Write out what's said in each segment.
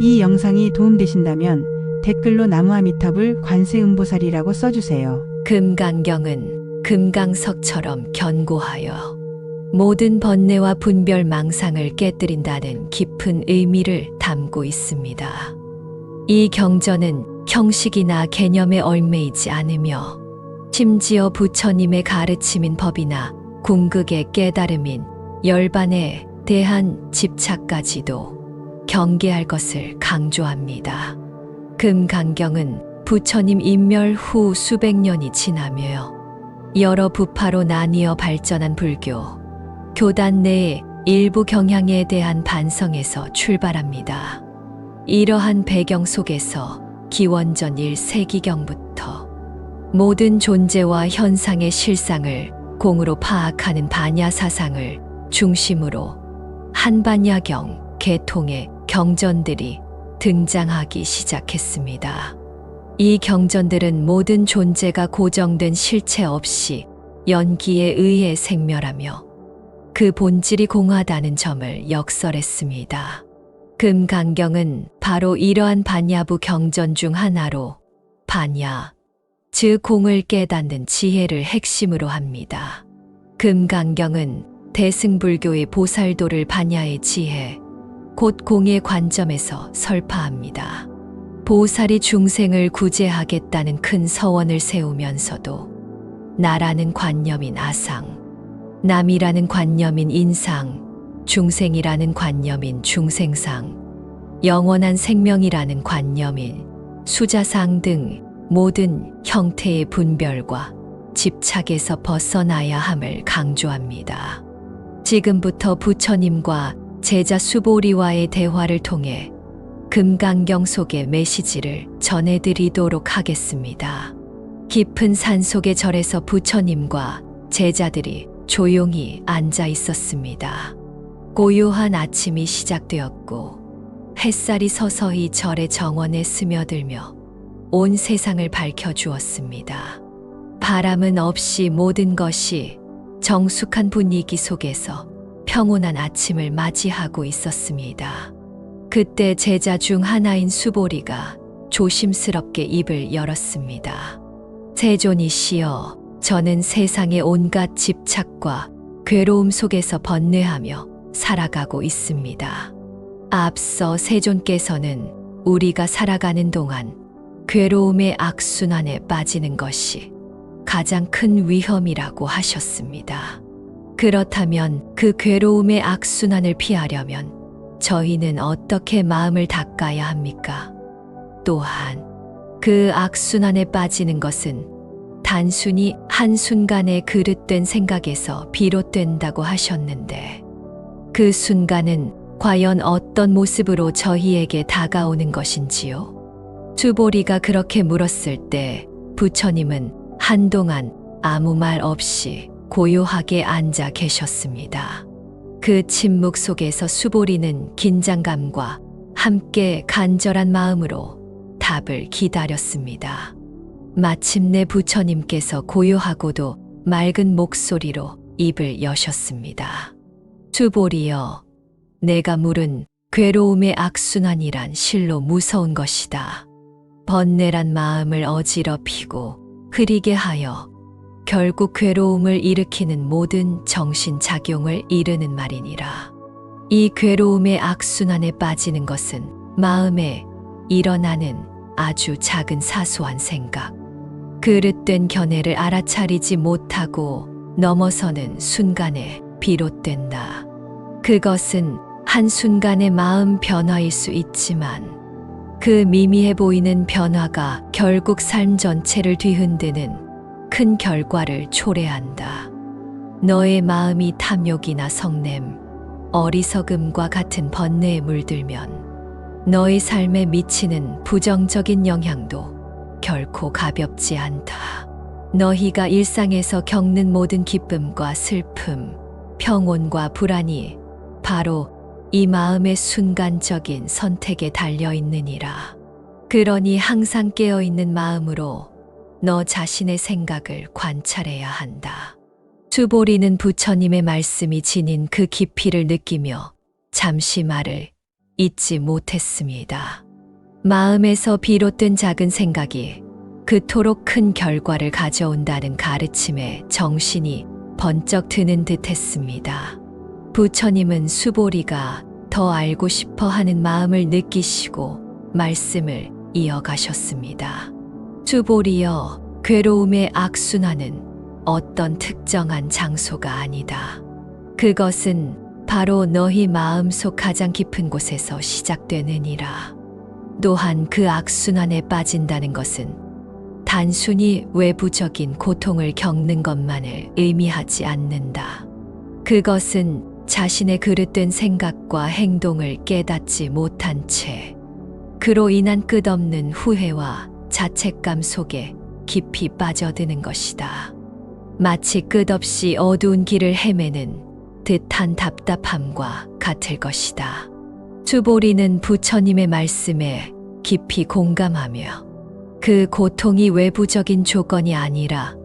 이 영상이 도움되신다면 댓글로 나무아미탑을 관세음보살이라고 써주세요. 금강경은 금강석처럼 견고하여 모든 번뇌와 분별 망상을 깨뜨린다는 깊은 의미를 담고 있습니다. 이 경전은 형식이나 개념에 얽매이지 않으며 심지어 부처님의 가르침인 법이나 궁극의 깨달음인 열반에 대한 집착까지도 경계할 것을 강조합니다. 금강경은 부처님 인멸 후 수백 년이 지나며 여러 부파로 나뉘어 발전한 불교, 교단 내의 일부 경향에 대한 반성에서 출발합니다. 이러한 배경 속에서 기원전 1세기경부터 모든 존재와 현상의 실상을 공으로 파악하는 반야 사상을 중심으로 한반야경, 계통의 경전들이 등장하기 시작했습니다. 이 경전들은 모든 존재가 고정된 실체 없이 연기에 의해 생멸하며 그 본질이 공하다는 점을 역설했습니다. 금강경은 바로 이러한 반야부 경전 중 하나로 반야, 즉 공을 깨닫는 지혜를 핵심으로 합니다. 금강경은 대승불교의 보살도를 반야의 지혜, 곧 공의 관점에서 설파합니다. 보살이 중생을 구제하겠다는 큰 서원을 세우면서도 나라는 관념인 아상, 남이라는 관념인 인상, 중생이라는 관념인 중생상, 영원한 생명이라는 관념인 수자상 등 모든 형태의 분별과 집착에서 벗어나야 함을 강조합니다. 지금부터 부처님과 제자 수보리와의 대화를 통해 금강경 속의 메시지를 전해드리도록 하겠습니다. 깊은 산 속의 절에서 부처님과 제자들이 조용히 앉아 있었습니다. 고요한 아침이 시작되었고 햇살이 서서히 절의 정원에 스며들며 온 세상을 밝혀주었습니다. 바람은 없이 모든 것이 정숙한 분위기 속에서 평온한 아침을 맞이하고 있었습니다. 그때 제자 중 하나인 수보리가 조심스럽게 입을 열었습니다. 세존이시여, 저는 세상의 온갖 집착과 괴로움 속에서 번뇌하며 살아가고 있습니다. 앞서 세존께서는 우리가 살아가는 동안 괴로움의 악순환에 빠지는 것이 가장 큰 위험이라고 하셨습니다. 그렇다면 그 괴로움의 악순환을 피하려면 저희는 어떻게 마음을 닦아야 합니까? 또한 그 악순환에 빠지는 것은 단순히 한순간의 그릇된 생각에서 비롯된다고 하셨는데 그 순간은 과연 어떤 모습으로 저희에게 다가오는 것인지요? 수보리가 그렇게 물었을 때 부처님은 한동안 아무 말 없이 고요하게 앉아 계셨습니다. 그 침묵 속에서 수보리는 긴장감과 함께 간절한 마음으로 답을 기다렸습니다. 마침내 부처님께서 고요하고도 맑은 목소리로 입을 여셨습니다. 수보리여, 내가 물은 괴로움의 악순환이란 실로 무서운 것이다. 번뇌란 마음을 어지럽히고 흐리게 하여 결국 괴로움을 일으키는 모든 정신작용을 이르는 말이니라. 이 괴로움의 악순환에 빠지는 것은 마음에 일어나는 아주 작은 사소한 생각, 그릇된 견해를 알아차리지 못하고 넘어서는 순간에 비롯된다. 그것은 한순간의 마음 변화일 수 있지만 그 미미해 보이는 변화가 결국 삶 전체를 뒤흔드는 큰 결과를 초래한다. 너의 마음이 탐욕이나 성냄, 어리석음과 같은 번뇌에 물들면 너의 삶에 미치는 부정적인 영향도 결코 가볍지 않다. 너희가 일상에서 겪는 모든 기쁨과 슬픔, 평온과 불안이 바로 이 마음의 순간적인 선택에 달려 있느니라. 그러니 항상 깨어 있는 마음으로 너 자신의 생각을 관찰해야 한다. 수보리는 부처님의 말씀이 지닌 그 깊이를 느끼며 잠시 말을 잊지 못했습니다. 마음에서 비롯된 작은 생각이 그토록 큰 결과를 가져온다는 가르침에 정신이 번쩍 드는 듯 했습니다. 부처님은 수보리가 더 알고 싶어 하는 마음을 느끼시고 말씀을 이어가셨습니다. 수보리여, 괴로움의 악순환은 어떤 특정한 장소가 아니다. 그것은 바로 너희 마음속 가장 깊은 곳에서 시작되느니라. 또한 그 악순환에 빠진다는 것은 단순히 외부적인 고통을 겪는 것만을 의미하지 않는다. 그것은 자신의 그릇된 생각과 행동을 깨닫지 못한 채 그로 인한 끝없는 후회와 자책감 속에 깊이 빠져드는 것이다. 마치 끝없이 어두운 길을 헤매는 듯한 답답함과 같을 것이다. 수보리는 부처님의 말씀에 깊이 공감하며 그 고통이 외부적인 조건이 아니라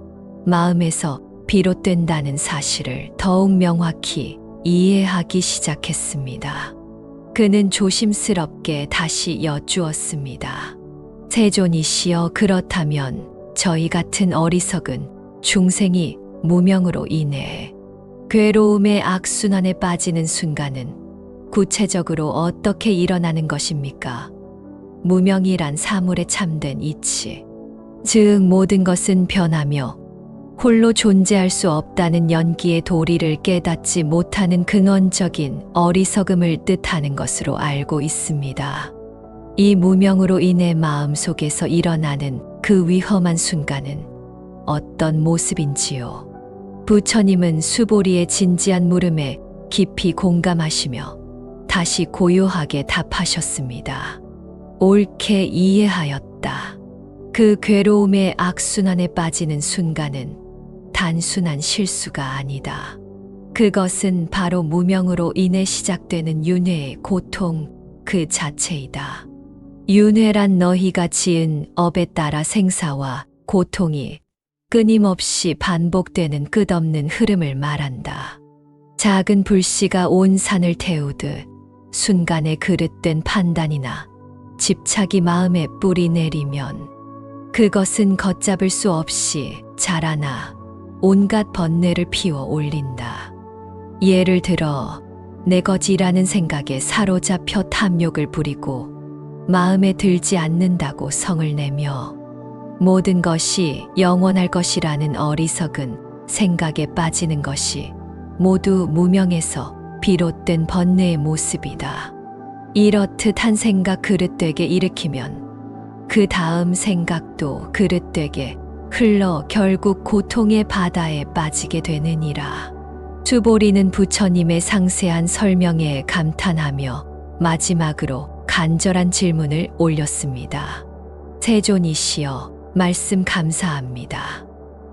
마음에서 비롯된다는 사실을 더욱 명확히 이해하기 시작했습니다. 그는 조심스럽게 다시 여쭈었습니다. 세존이시여 그렇다면 저희 같은 어리석은 중생이 무명으로 인해 괴로움의 악순환에 빠지는 순간은 구체적으로 어떻게 일어나는 것입니까? 무명이란 사물에 참된 이치. 즉 모든 것은 변하며 홀로 존재할 수 없다는 연기의 도리를 깨닫지 못하는 근원적인 어리석음을 뜻하는 것으로 알고 있습니다. 이 무명으로 인해 마음 속에서 일어나는 그 위험한 순간은 어떤 모습인지요. 부처님은 수보리의 진지한 물음에 깊이 공감하시며 다시 고요하게 답하셨습니다. 옳게 이해하였다. 그 괴로움의 악순환에 빠지는 순간은 단순한 실수가 아니다. 그것은 바로 무명으로 인해 시작되는 윤회의 고통 그 자체이다. 윤회란 너희가 지은 업에 따라 생사와 고통이 끊임없이 반복되는 끝없는 흐름을 말한다. 작은 불씨가 온 산을 태우듯 순간의 그릇된 판단이나 집착이 마음에 뿌리 내리면 그것은 걷잡을 수 없이 자라나 온갖 번뇌를 피워 올린다. 예를 들어 내 것이라는 생각에 사로잡혀 탐욕을 부리고 마음에 들지 않는다고 성을 내며 모든 것이 영원할 것이라는 어리석은 생각에 빠지는 것이 모두 무명에서 비롯된 번뇌의 모습이다. 이렇듯 한 생각 그릇되게 일으키면 그 다음 생각도 그릇되게 흘러 결국 고통의 바다에 빠지게 되느니라. 주보리는 부처님의 상세한 설명에 감탄하며 마지막으로 간절한 질문을 올렸습니다. 세존이시여, 말씀 감사합니다.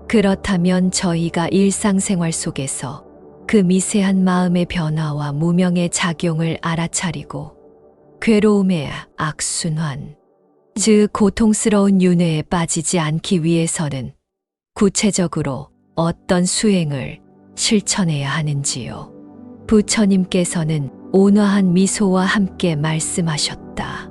그렇다면 저희가 일상생활 속에서 그 미세한 마음의 변화와 무명의 작용을 알아차리고 괴로움의 악순환, 즉 고통스러운 윤회에 빠지지 않기 위해서는 구체적으로 어떤 수행을 실천해야 하는지요. 부처님께서는 온화한 미소와 함께 말씀하셨다.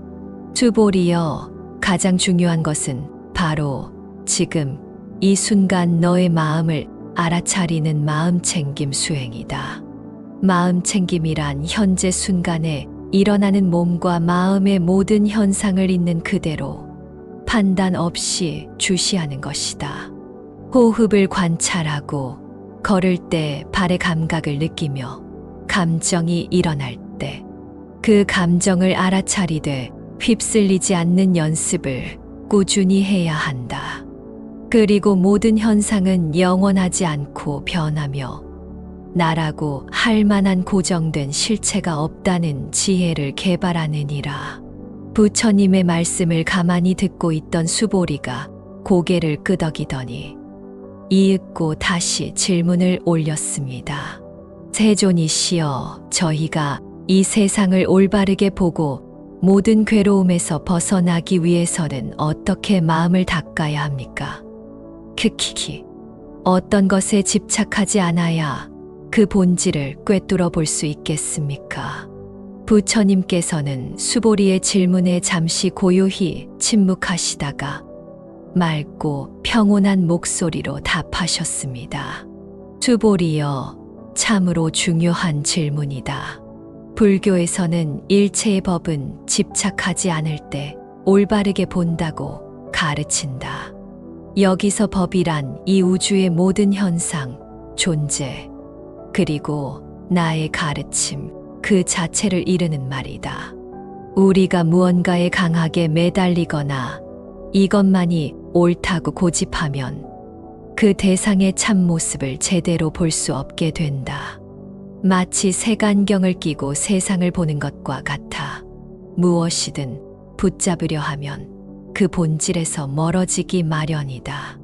주보리여, 가장 중요한 것은 바로 지금 이 순간 너의 마음을 알아차리는 마음 챙김 수행이다. 마음 챙김이란 현재 순간에 일어나는 몸과 마음의 모든 현상을 있는 그대로 판단 없이 주시하는 것이다. 호흡을 관찰하고 걸을 때 발의 감각을 느끼며 감정이 일어날 때 그 감정을 알아차리되 휩쓸리지 않는 연습을 꾸준히 해야 한다. 그리고 모든 현상은 영원하지 않고 변하며 나라고 할 만한 고정된 실체가 없다는 지혜를 개발하느니라. 부처님의 말씀을 가만히 듣고 있던 수보리가 고개를 끄덕이더니 이윽고 다시 질문을 올렸습니다. 세존이시여, 저희가 이 세상을 올바르게 보고 모든 괴로움에서 벗어나기 위해서는 어떻게 마음을 닦아야 합니까? 크키키. 어떤 것에 집착하지 않아야 그 본질을 꿰뚫어 볼 수 있겠습니까? 부처님께서는 수보리의 질문에 잠시 고요히 침묵하시다가 맑고 평온한 목소리로 답하셨습니다. 수보리여, 참으로 중요한 질문이다. 불교에서는 일체의 법은 집착하지 않을 때 올바르게 본다고 가르친다. 여기서 법이란 이 우주의 모든 현상, 존재, 그리고 나의 가르침, 그 자체를 이르는 말이다. 우리가 무언가에 강하게 매달리거나 이것만이 옳다고 고집하면 그 대상의 참모습을 제대로 볼 수 없게 된다. 마치 색안경을 끼고 세상을 보는 것과 같아 무엇이든 붙잡으려 하면 그 본질에서 멀어지기 마련이다.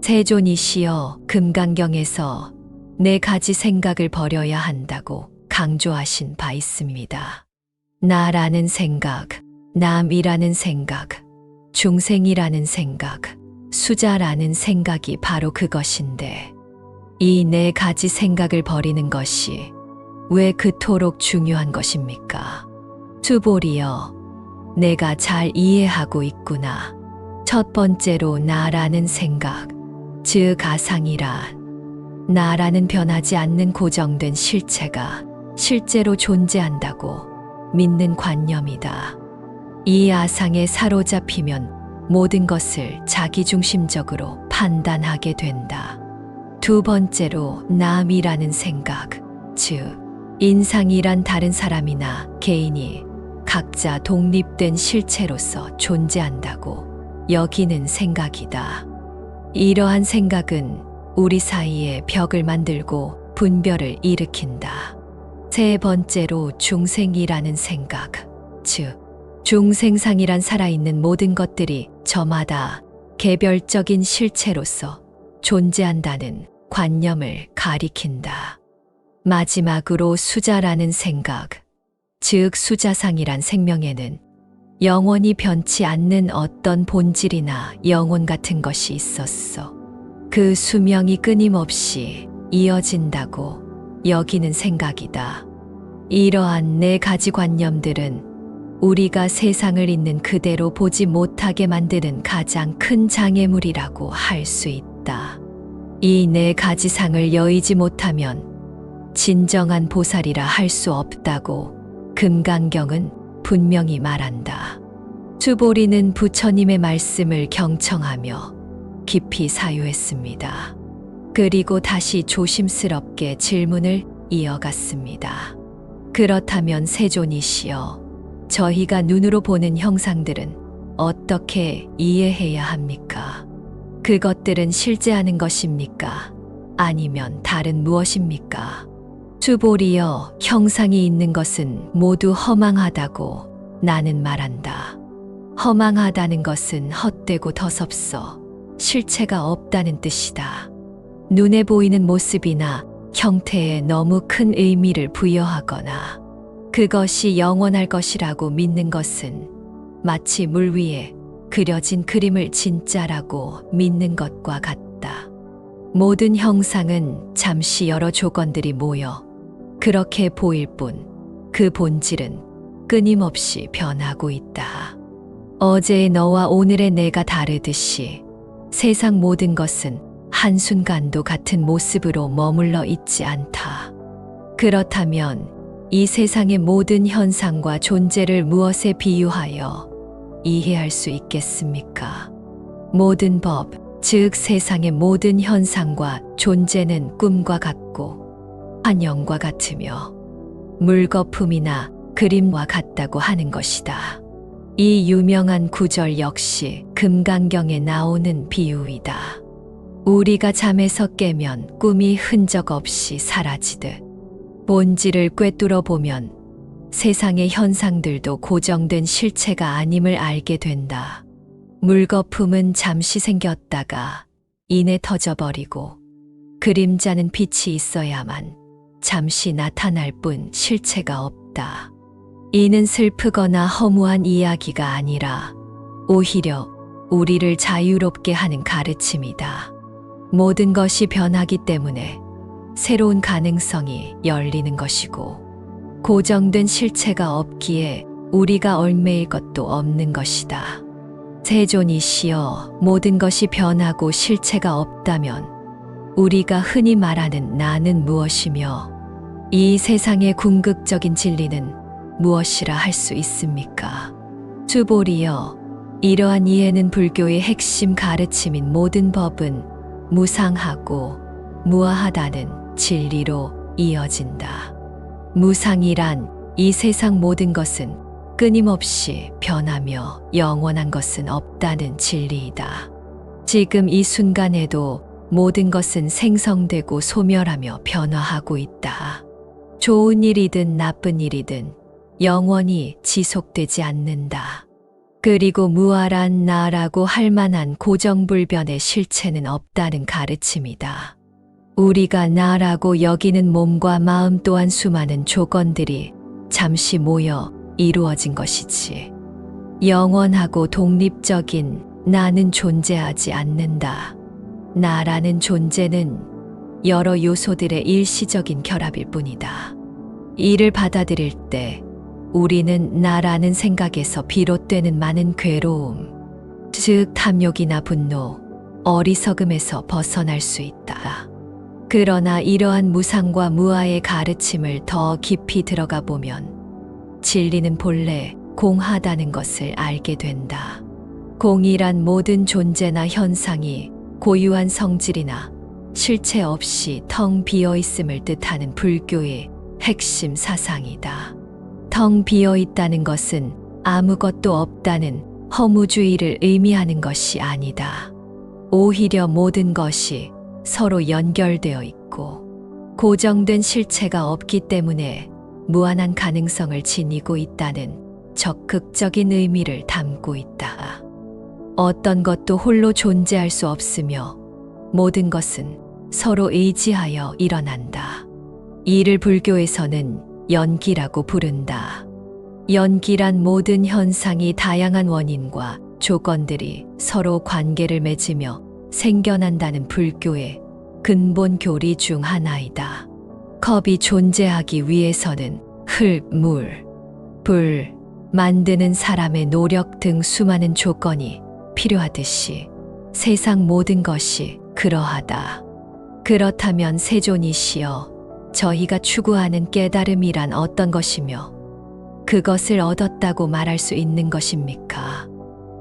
세존이시여 금강경에서 네 가지 생각을 버려야 한다고 강조하신 바 있습니다. 나라는 생각, 남이라는 생각, 중생이라는 생각, 수자라는 생각이 바로 그것인데, 이 네 가지 생각을 버리는 것이 왜 그토록 중요한 것입니까? 수보리여, 내가 잘 이해하고 있구나. 첫 번째로 나라는 생각, 즉 가상이라. 나라는 변하지 않는 고정된 실체가 실제로 존재한다고 믿는 관념이다. 이 아상에 사로잡히면 모든 것을 자기중심적으로 판단하게 된다. 두 번째로 남이라는 생각, 즉, 인상이란 다른 사람이나 개인이 각자 독립된 실체로서 존재한다고 여기는 생각이다. 이러한 생각은 우리 사이에 벽을 만들고 분별을 일으킨다. 세 번째로 중생이라는 생각, 즉, 중생상이란 살아있는 모든 것들이 저마다 개별적인 실체로서 존재한다는 관념을 가리킨다. 마지막으로 수자라는 생각, 즉 수자상이란 생명에는 영원히 변치 않는 어떤 본질이나 영혼 같은 것이 있었어. 그 수명이 끊임없이 이어진다고 여기는 생각이다. 이러한 네 가지 관념들은 우리가 세상을 있는 그대로 보지 못하게 만드는 가장 큰 장애물이라고 할 수 있다. 이 네 가지 상을 여의지 못하면 진정한 보살이라 할 수 없다고 금강경은 분명히 말한다. 수보리는 부처님의 말씀을 경청하며 깊이 사유했습니다. 그리고 다시 조심스럽게 질문을 이어갔습니다. 그렇다면 세존이시여, 저희가 눈으로 보는 형상들은 어떻게 이해해야 합니까? 그것들은 실제하는 것입니까? 아니면 다른 무엇입니까? 수보리여, 형상이 있는 것은 모두 허망하다고 나는 말한다. 허망하다는 것은 헛되고 더섭어 실체가 없다는 뜻이다. 눈에 보이는 모습이나 형태에 너무 큰 의미를 부여하거나 그것이 영원할 것이라고 믿는 것은 마치 물 위에 그려진 그림을 진짜라고 믿는 것과 같다. 모든 형상은 잠시 여러 조건들이 모여 그렇게 보일 뿐 그 본질은 끊임없이 변하고 있다. 어제의 너와 오늘의 내가 다르듯이 세상 모든 것은 한순간도 같은 모습으로 머물러 있지 않다. 그렇다면 이 세상의 모든 현상과 존재를 무엇에 비유하여 이해할 수 있겠습니까? 모든 법, 즉 세상의 모든 현상과 존재는 꿈과 같고 환영과 같으며 물거품이나 그림과 같다고 하는 것이다. 이 유명한 구절 역시 금강경에 나오는 비유이다. 우리가 잠에서 깨면 꿈이 흔적 없이 사라지듯 본질을 꿰뚫어 보면 세상의 현상들도 고정된 실체가 아님을 알게 된다. 물거품은 잠시 생겼다가 이내 터져버리고 그림자는 빛이 있어야만 잠시 나타날 뿐 실체가 없다. 이는 슬프거나 허무한 이야기가 아니라 오히려 우리를 자유롭게 하는 가르침이다. 모든 것이 변하기 때문에 새로운 가능성이 열리는 것이고 고정된 실체가 없기에 우리가 얽매일 것도 없는 것이다. 세존이시여 모든 것이 변하고 실체가 없다면 우리가 흔히 말하는 나는 무엇이며 이 세상의 궁극적인 진리는 무엇이라 할 수 있습니까? 주보리여 이러한 이해는 불교의 핵심 가르침인 모든 법은 무상하고 무아하다는 진리로 이어진다. 무상이란 이 세상 모든 것은 끊임없이 변하며 영원한 것은 없다는 진리이다. 지금 이 순간에도 모든 것은 생성되고 소멸하며 변화하고 있다. 좋은 일이든 나쁜 일이든 영원히 지속되지 않는다. 그리고 무아란 나라고 할 만한 고정불변의 실체는 없다는 가르침이다. 우리가 나라고 여기는 몸과 마음 또한 수많은 조건들이 잠시 모여 이루어진 것이지. 영원하고 독립적인 나는 존재하지 않는다. 나라는 존재는 여러 요소들의 일시적인 결합일 뿐이다. 이를 받아들일 때 우리는 나라는 생각에서 비롯되는 많은 괴로움, 즉 탐욕이나 분노, 어리석음에서 벗어날 수 있다. 그러나 이러한 무상과 무아의 가르침을 더 깊이 들어가 보면 진리는 본래 공하다는 것을 알게 된다. 공이란 모든 존재나 현상이 고유한 성질이나 실체 없이 텅 비어 있음을 뜻하는 불교의 핵심 사상이다. 텅 비어 있다는 것은 아무것도 없다는 허무주의를 의미하는 것이 아니다. 오히려 모든 것이 서로 연결되어 있고 고정된 실체가 없기 때문에 무한한 가능성을 지니고 있다는 적극적인 의미를 담고 있다. 어떤 것도 홀로 존재할 수 없으며 모든 것은 서로 의지하여 일어난다. 이를 불교에서는 연기라고 부른다. 연기란 모든 현상이 다양한 원인과 조건들이 서로 관계를 맺으며 생겨난다는 불교의 근본 교리 중 하나이다. 컵이 존재하기 위해서는 흙, 물, 불, 만드는 사람의 노력 등 수많은 조건이 필요하듯이 세상 모든 것이 그러하다. 그렇다면 세존이시여 저희가 추구하는 깨달음이란 어떤 것이며 그것을 얻었다고 말할 수 있는 것입니까?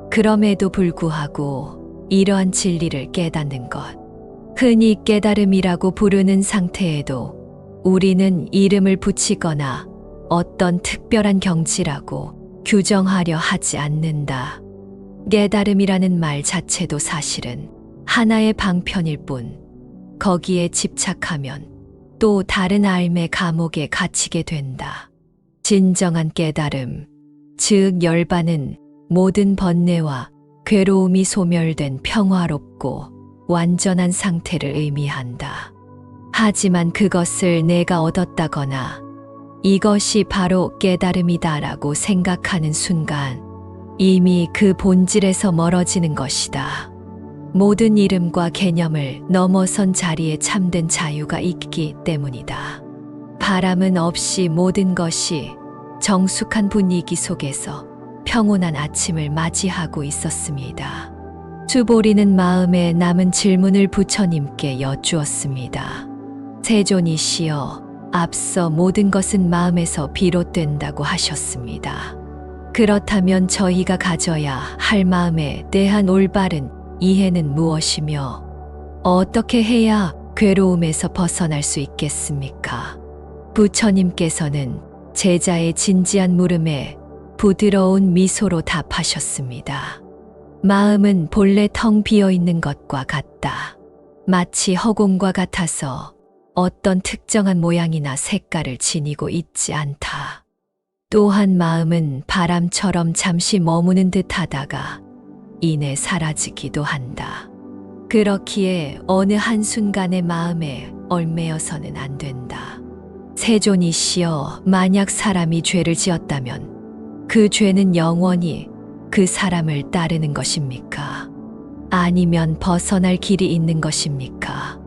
그럼에도 불구하고 이러한 진리를 깨닫는 것, 흔히 깨달음이라고 부르는 상태에도 우리는 이름을 붙이거나 어떤 특별한 경지라고 규정하려 하지 않는다. 깨달음이라는 말 자체도 사실은 하나의 방편일 뿐, 거기에 집착하면 또 다른 삶의 감옥에 갇히게 된다. 진정한 깨달음, 즉 열반은 모든 번뇌와 괴로움이 소멸된 평화롭고 완전한 상태를 의미한다. 하지만 그것을 내가 얻었다거나 이것이 바로 깨달음이다라고 생각하는 순간 이미 그 본질에서 멀어지는 것이다. 모든 이름과 개념을 넘어선 자리에 참된 자유가 있기 때문이다. 바람은 없이 모든 것이 정숙한 분위기 속에서 평온한 아침을 맞이하고 있었습니다. 주보리는 마음에 남은 질문을 부처님께 여쭈었습니다. 세존이시여, 앞서 모든 것은 마음에서 비롯된다고 하셨습니다. 그렇다면 저희가 가져야 할 마음에 대한 올바른 이해는 무엇이며 어떻게 해야 괴로움에서 벗어날 수 있겠습니까? 부처님께서는 제자의 진지한 물음에 부드러운 미소로 답하셨습니다. 마음은 본래 텅 비어 있는 것과 같다. 마치 허공과 같아서 어떤 특정한 모양이나 색깔을 지니고 있지 않다. 또한 마음은 바람처럼 잠시 머무는 듯 하다가 이내 사라지기도 한다. 그렇기에 어느 한순간의 마음에 얽매여서는 안 된다. 세존이시여, 만약 사람이 죄를 지었다면 그 죄는 영원히 그 사람을 따르는 것입니까? 아니면 벗어날 길이 있는 것입니까?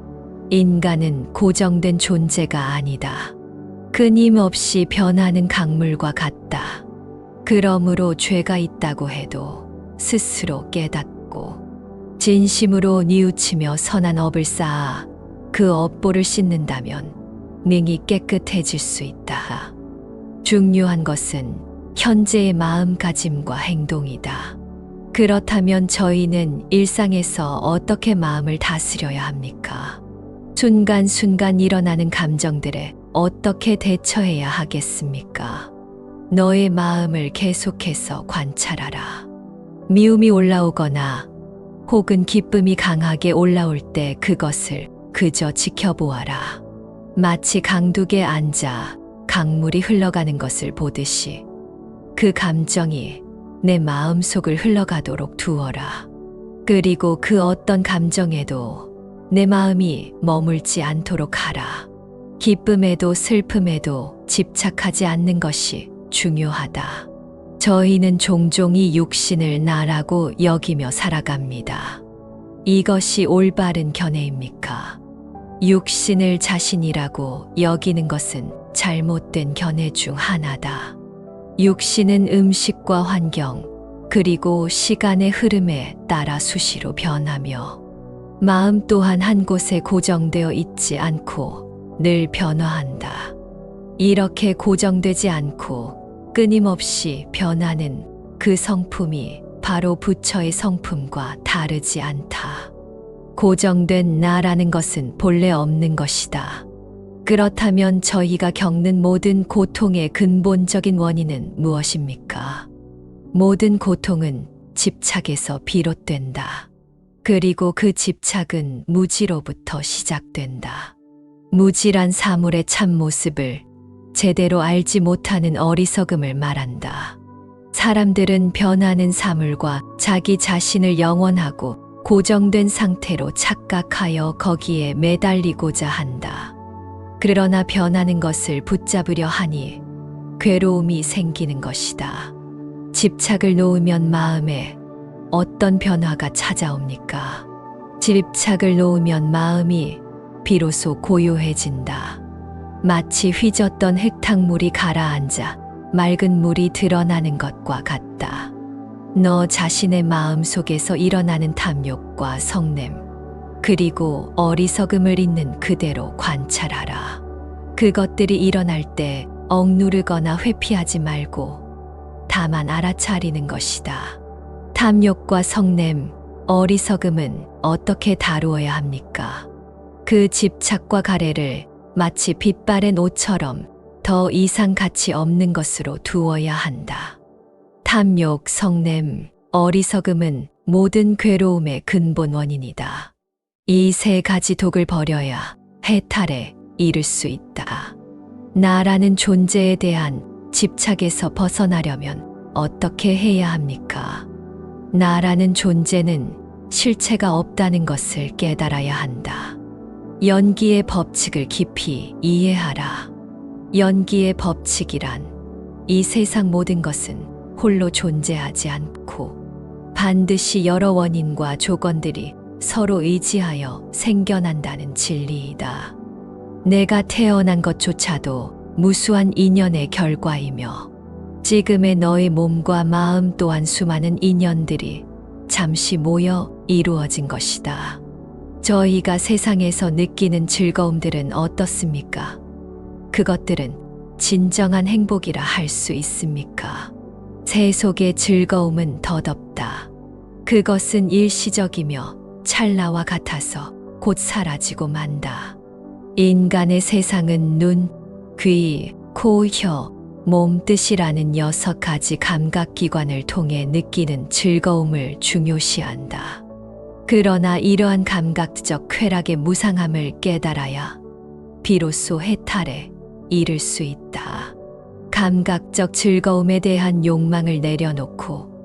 인간은 고정된 존재가 아니다. 끊임없이 변하는 강물과 같다. 그러므로 죄가 있다고 해도 스스로 깨닫고 진심으로 뉘우치며 선한 업을 쌓아 그 업보를 씻는다면 능히 깨끗해질 수 있다. 중요한 것은 현재의 마음가짐과 행동이다. 그렇다면 저희는 일상에서 어떻게 마음을 다스려야 합니까? 순간순간 일어나는 감정들에 어떻게 대처해야 하겠습니까? 너의 마음을 계속해서 관찰하라. 미움이 올라오거나 혹은 기쁨이 강하게 올라올 때 그것을 그저 지켜보아라. 마치 강둑에 앉아 강물이 흘러가는 것을 보듯이 그 감정이 내 마음 속을 흘러가도록 두어라. 그리고 그 어떤 감정에도 내 마음이 머물지 않도록 하라. 기쁨에도 슬픔에도 집착하지 않는 것이 중요하다. 저희는 종종 이 육신을 나라고 여기며 살아갑니다. 이것이 올바른 견해입니까? 육신을 자신이라고 여기는 것은 잘못된 견해 중 하나다. 육신은 음식과 환경, 그리고 시간의 흐름에 따라 수시로 변하며, 마음 또한 한 곳에 고정되어 있지 않고 늘 변화한다. 이렇게 고정되지 않고 끊임없이 변하는 그 성품이 바로 부처의 성품과 다르지 않다. 고정된 나라는 것은 본래 없는 것이다. 그렇다면 저희가 겪는 모든 고통의 근본적인 원인은 무엇입니까? 모든 고통은 집착에서 비롯된다. 그리고 그 집착은 무지로부터 시작된다. 무지란 사물의 참모습을 제대로 알지 못하는 어리석음을 말한다. 사람들은 변하는 사물과 자기 자신을 영원하고 고정된 상태로 착각하여 거기에 매달리고자 한다. 그러나 변하는 것을 붙잡으려 하니 괴로움이 생기는 것이다. 집착을 놓으면 마음에 어떤 변화가 찾아옵니까? 집착을 놓으면 마음이 비로소 고요해진다. 마치 휘졌던 흙탕물이 가라앉아 맑은 물이 드러나는 것과 같다. 너 자신의 마음 속에서 일어나는 탐욕과 성냄, 그리고 어리석음을 있는 그대로 관찰하라. 그것들이 일어날 때 억누르거나 회피하지 말고 다만 알아차리는 것이다. 탐욕과 성냄, 어리석음은 어떻게 다루어야 합니까? 그 집착과 가래를 마치 빛바랜 옷처럼 더 이상 가치 없는 것으로 두어야 한다. 탐욕, 성냄, 어리석음은 모든 괴로움의 근본 원인이다. 이 세 가지 독을 버려야 해탈에 이를 수 있다. 나라는 존재에 대한 집착에서 벗어나려면 어떻게 해야 합니까? 나라는 존재는 실체가 없다는 것을 깨달아야 한다. 연기의 법칙을 깊이 이해하라. 연기의 법칙이란 이 세상 모든 것은 홀로 존재하지 않고 반드시 여러 원인과 조건들이 서로 의지하여 생겨난다는 진리이다. 내가 태어난 것조차도 무수한 인연의 결과이며 지금의 너의 몸과 마음 또한 수많은 인연들이 잠시 모여 이루어진 것이다. 저희가 세상에서 느끼는 즐거움들은 어떻습니까? 그것들은 진정한 행복이라 할 수 있습니까? 세 속의 즐거움은 덧없다. 그것은 일시적이며 찰나와 같아서 곧 사라지고 만다. 인간의 세상은 눈, 귀, 코, 혀, 몸 뜻이라는 여섯 가지 감각기관을 통해 느끼는 즐거움을 중요시한다. 그러나 이러한 감각적 쾌락의 무상함을 깨달아야 비로소 해탈에 이를 수 있다. 감각적 즐거움에 대한 욕망을 내려놓고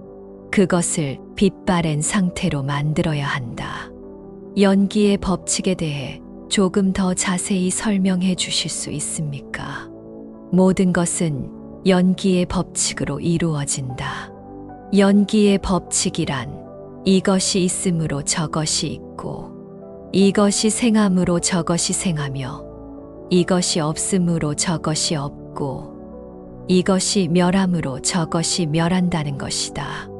그것을 빛바랜 상태로 만들어야 한다. 연기의 법칙에 대해 조금 더 자세히 설명해 주실 수 있습니까? 모든 것은 연기의 법칙으로 이루어진다. 연기의 법칙이란 이것이 있으므로 저것이 있고 이것이 생함으로 저것이 생하며 이것이 없으므로 저것이 없고 이것이 멸함으로 저것이 멸한다는 것이다.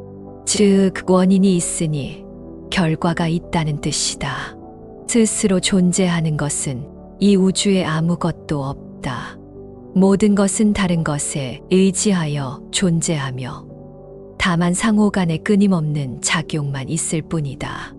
즉 원인이 있으니 결과가 있다는 뜻이다. 스스로 존재하는 것은 이 우주에 아무것도 없다. 모든 것은 다른 것에 의지하여 존재하며 다만 상호 간의 끊임없는 작용만 있을 뿐이다.